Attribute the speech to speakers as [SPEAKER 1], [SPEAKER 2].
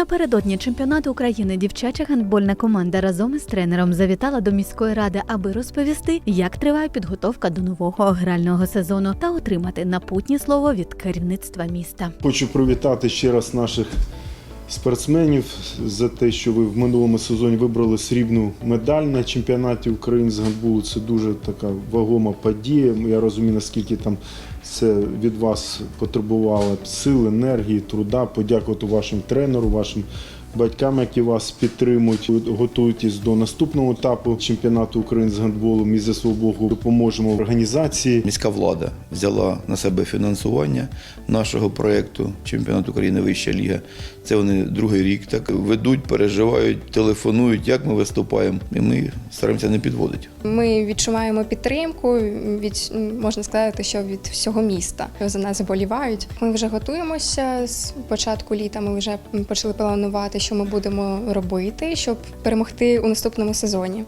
[SPEAKER 1] Напередодні чемпіонату України дівчача гандбольна команда разом із тренером завітала до міської ради, аби розповісти, як триває підготовка до нового грального сезону та отримати напутнє слово від керівництва міста.
[SPEAKER 2] Хочу привітати ще раз наших спортсменів за те, що ви в минулому сезоні вибрали срібну медаль на чемпіонаті України з гандболу. Це дуже така вагома подія. Я розумію, наскільки там це від вас потребувало сил, енергії, труда. Подякувати вашим тренеру, вашим батькам, які вас підтримують. Ви Готуєтесь до наступного етапу чемпіонату України з гандболу. Ми зі свого допоможемо організації.
[SPEAKER 3] Міська влада взяла на себе фінансування нашого проєкту Чемпіонат України Вища ліга. Це вони другий рік так ведуть, переживають, телефонують, як ми виступаємо. І ми стараємося не підводити.
[SPEAKER 4] Ми відчуваємо підтримку від можна сказати, що від всього міста за нас вболівають. Ми вже готуємося з початку літа. Ми вже почали планувати, що ми будемо робити, щоб перемогти у наступному сезоні.